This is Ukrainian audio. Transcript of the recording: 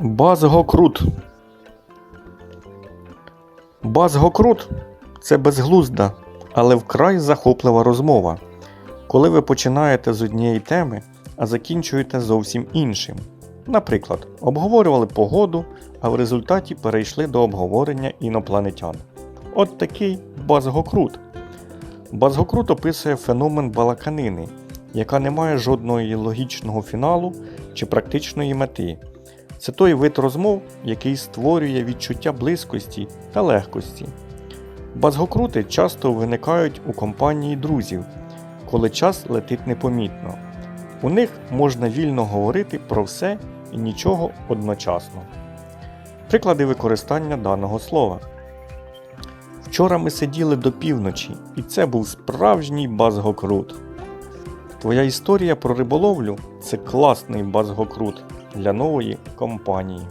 Базгокрут. Базгокрут це безглузда, але вкрай захоплива розмова, коли ви починаєте з однієї теми, а закінчуєте зовсім іншим. Наприклад, обговорювали погоду, а в результаті перейшли до обговорення інопланетян. От такий базгокрут. Базгокрут описує феномен балаканини, яка не має жодного логічного фіналу чи практичної мети. Це той вид розмов, який створює відчуття близькості та легкості. Базгокрути часто виникають у компанії друзів, коли час летить непомітно. У них можна вільно говорити про все і нічого одночасно. Приклади використання даного слова. Вчора ми сиділи до півночі, і це був справжній базгокрут. Твоя історія про риболовлю це класний базгокрут для нової компанії.